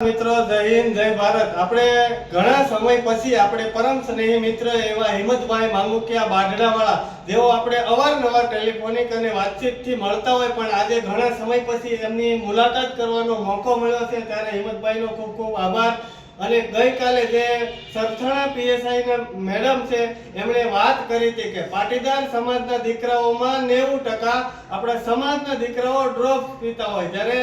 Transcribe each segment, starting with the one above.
મિત્રો, જય હિન્દ, જય ભારત. આપણે ઘણા સમય પછી આપણે પરમ સ્નેહી મિત્ર એવા હિંમતભાઈ માંગુકિયા બાઢડાવાળા જેઓ આપણે અવારનવાર ટેલિફોનિક અને વાતચીતથી મળતા હોય, પણ આજે ઘણા સમય પછી એમની મુલાકાત કરવાનો મોકો મળ્યો છે. ત્યારે હિંમતભાઈનો ખૂબ ખૂબ આભાર. અને ગઈકાલે જે સરથાણા પીએસઆઈ ના મેડમ છે, એમણે વાત કરી હતી કે પાટીદાર સમાજના દીકરાઓમાં નેવું ટકા આપણા સમાજના દીકરાઓ ડ્રોપ પીતા હોય. જ્યારે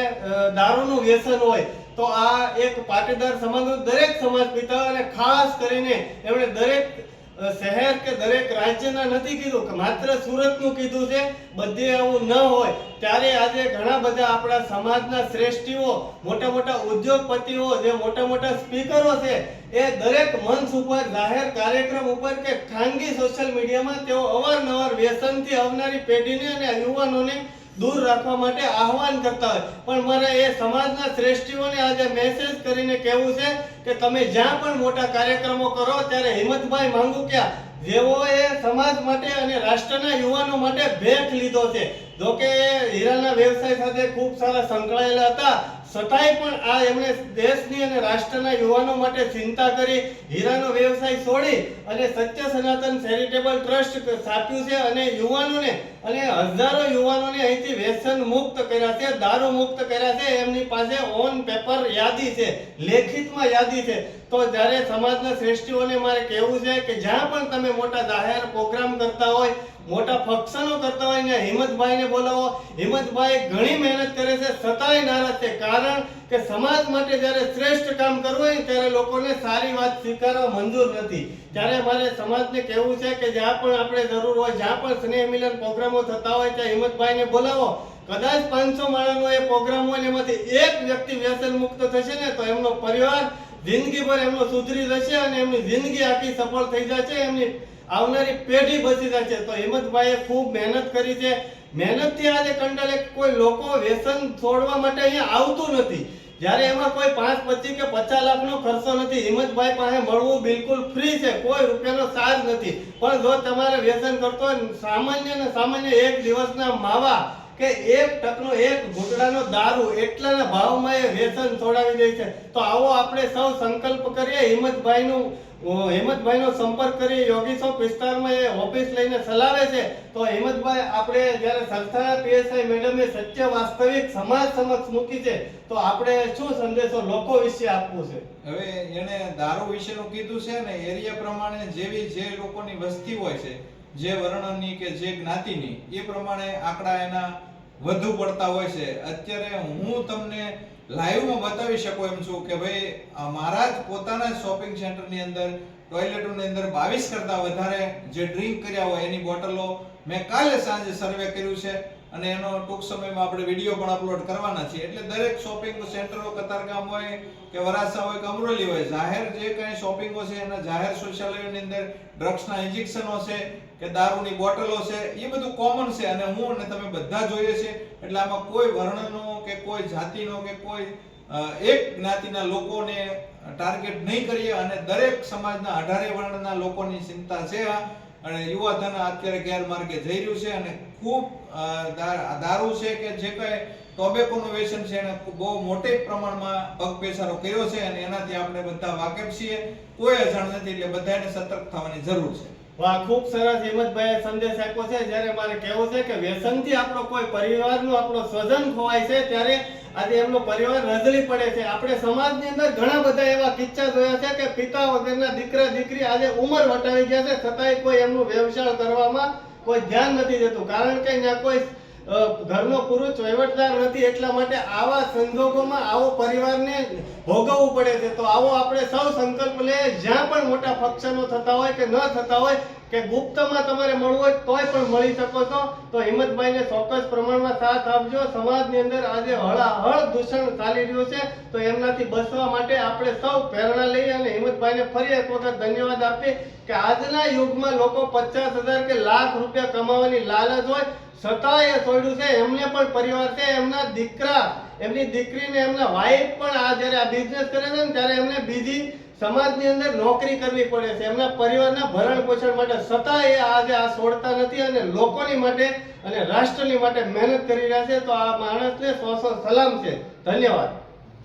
દારૂનું વ્યસન હોય તો આ એક પાટીદાર સમાજનો દરેક સમાજ પિતા અને ખાસ કરીને એમણે દરેક શહેર કે દરેક રાજ્યના નથી કીધું, કે માત્ર સુરતનું કીધું છે, બધે એવું ન હોય. ત્યારે આજે ઘણા બધા આપણા સમાજના શ્રેષ્ઠીઓ, મોટા મોટા ઉદ્યોગપતિઓ, જે મોટા મોટા સ્પીકરો છે, એ દરેક મંચ ઉપર, જાહેર કાર્યક્રમ ઉપર કે ખાનગી સોશિયલ મીડિયામાં તેઓ અવારનવાર વ્યસનથી આવનારી પેઢીને અને યુવાનોને દૂર રાખવા માટે આહવાન કરતા હોય. પણ મારે એ સમાજના શ્રેષ્ઠીઓને આજે મેસેજ કરીને કહેવું છે કે તમે જ્યાં પણ મોટા કાર્યક્રમો કરો, ત્યારે હિંમતભાઈ માંગુ ક્યાં જેઓએ સમાજ માટે અને રાષ્ટ્રના યુવાનો માટે ભેટ લીધો છે. જોકે એ હીરાના વ્યવસાય સાથે ખૂબ સારા સંકળાયેલા હતા. છતાંય પણ આ એમણે દેશની અને રાષ્ટ્રના યુવાનો માટે ચિંતા કરી, હીરાનો વ્યવસાય છોડી અને સત્ય સનાતન ચેરિટેબલ ટ્રસ્ટ સ્થાપ્યું છે અને યુવાનોને અને હજારો યુવાનોને અહીંથી વ્યસન મુક્ત કર્યા છે, દારૂ મુક્ત કર્યા છે. એમની પાસે ઓન પેપર યાદી છે, લેખિતમાં યાદી છે. તો જ્યારે સમાજના શ્રેષ્ઠીઓને મારે કહેવું છે કે જ્યાં પણ તમે મોટા જાહેર પ્રોગ્રામ કરતા હોય મોટા ફંક્શનો કરતા હોય ને હિંમતભાઈને બોલાવો. હિંમતભાઈ ઘણી મહેનત કરે છે છતાંય નારાજ છે. કારણ કે સમાજ માટે જ્યારે શ્રેષ્ઠ કામ કરવું હોય ત્યારે લોકોને સારી વાત સ્વીકારવા મંજૂર નથી. ત્યારે મારે સમાજને કહેવું છે કે જ્યાં પણ આપણે જરૂર હોય, જ્યાં પણ સ્નેહ મિલન પ્રોગ્રામો થતા હોય, ત્યાં હિંમતભાઈને બોલાવો. કદાચ પાંચસો માળાનો એ પ્રોગ્રામ હોય એમાંથી એક વ્યક્તિ વ્યસન મુક્ત થશે ને તો એમનો પરિવાર જિંદગીભર એમનો સુધરી જશે અને એમની જિંદગી આખી સફળ થઈ જશે. એમની આવનારી પેઢી બચી જશે. તો હિંમતભાઈએ ખૂબ મહેનત કરી છે. મહેનતથી આજે કંટાળે કોઈ લોકો વ્યસન છોડવા માટે અહીંયા આવતું નથી. જ્યારે એમાં કોઈ પાંચ, પચીસ કે પચાસ લાખનો ખર્ચો નથી. હિંમતભાઈ પાસે મળવું બિલકુલ ફ્રી છે. કોઈ રૂપિયાનો ચાર્જ નથી. પણ જો તમારે વ્યસન કરતો હોય, સામાન્ય ને સામાન્ય એક દિવસના માવા કે એક ટકનો એક ઘૂંટડાનો દારૂ એટલાના ભાવમાં એ વ્યસન છોડાવી દે છે. તો આવો આપણે સૌ સંકલ્પ કરીએ, હિંમતભાઈનું હિંમતભાઈનો સંપર્ક કરી યોગી ચોક વિસ્તારમાં એ ઓફિસ લઈને ચલાવે છે. તો હિંમતભાઈ, આપણે જ્યારે સંસ્થાના પીએસઆઈ મેડમે સત્ય વાસ્તવિક સમાજ સમક્ષ મૂકી છે, તો આપણે શું સંદેશો લોકો વિશે આપવું છે? હવે એને દારૂ વિશેનું કીધું છે ને, એરિયા પ્રમાણે જેવી જે લોકોની વસ્તી હોય છે જે વર્ણની કે જે જ્ઞાતિની, એ પ્રમાણે આંકડા એના વધુ પડતા હોય છે. અત્યારે હું તમને લાઈવમાં બતાવી શકું એમ છું કે ભાઈ મારા જ પોતાના શોપિંગ સેન્ટરની અંદર, ટોયલેટોની અંદર બાવીસ કરતાં વધારે જે ડ્રિંક કર્યા હોય એની બોટલો મેં કાલે સાંજે સર્વે કર્યું છે. અને એનો ટૂંક સમયમાં આપણે વીડિયો પણ અપલોડ કરવાના છીએ. એટલે દરેક શોપિંગ સેન્ટરો કતારગામ હોય કે વરાસા હોય કે અમરોલી હોય, જાહેર જે કંઈ શોપિંગો છે એના જાહેર શૌચાલયોની અંદર ડ્રગ્સના ઇન્જેક્શનો છે કે દારૂની બોટલો છે એ બધું કોમન છે. અને હું અને તમે બધા જોઈએ છે એટલે આમાં કોઈ વર્ણનો કે કોઈ જાતિનો કે કોઈ એક જ્ઞાતિના લોકોને ટાર્ગેટ નહીં કરીએ અને દરેક સમાજના અઢારે વર્ણના લોકોની ચિંતા છે અને યુવાધન અત્યારે ગેરમાર્ગે જઈ રહ્યું છે અને ખૂબ દારૂ છે કે જે કઈ ટોબેકોનું વ્યસન છે એને બહુ મોટે પ્રમાણમાં પગપેસારો કર્યો છે અને એનાથી આપણે બધા વાકેફ છીએ. કોઈ અજાણ નથી એટલે બધાને સતર્ક થવાની જરૂર છે. વાહ, ખૂબ સરસ. હિંમતભાઈએ સંદેશ આપ્યો છે. જ્યારે મારે કહેવું છે કે વ્યસનથી આપણો કોઈ પરિવારનો, આપણો સ્વજન ખોવાય છે, ત્યારે આજે એમનો પરિવાર રજળી પડે છે. આપણે સમાજની અંદર ઘણા બધા એવા કિસ્સા જોયા છે કે પિતા વગરના દીકરા, દીકરી આજે ઉંમર વટાવી ગયા છે. છતાંય કોઈ એમનું વ્યવસાય કરવામાં કોઈ ધ્યાન નથી દેતું. કારણ કે ત્યાં કોઈ ઘરનો પુરુષ વહીવટદાર નથી એટલા માટે આવા સંજોગોમાં આવો પરિવારને ભોગવવું પડે છે. તો આવો આપણે સૌ સંકલ્પ લઈએ, જ્યાં પણ મોટા ફંક્શનો થતા હોય કે ન થતા હોય, કે ગુપ્તમાં તમારે મળવું હોય તોય પણ મળી શકો છો. તો હિંમતભાઈને ચોક્કસ પ્રમાણમાં સાથ આપજો. સમાજની અંદર આજે હળાહળ દૂષણ ચાલી રહ્યું છે. તો એમનાથી બચવા માટે આપણે સૌ પ્રેરણા લઈએ અને હિંમતભાઈને ફરી એક વખત ધન્યવાદ આપીએ કે આજના યુગમાં લોકો પચાસ કે લાખ રૂપિયા કમાવાની લાલચ હોય છતાં એ છોડ્યું છે, એમને પણ પરિવાર છે, એમના દીકરા, એમની દીકરીને એમના વાઈફ પણ આ જ્યારે આ બિઝનેસ કરે છે ને, ત્યારે એમને બીજી સમાજની અંદર નોકરી કરવી પડે છે. એમના પરિવારના ભરણ પોષણ માટે છતાં એ આજે આ છોડતા નથી અને લોકોની માટે અને રાષ્ટ્રની માટે મહેનત કરી રહ્યા છે. તો આ માણસને સો સલામ છે. ધન્યવાદ.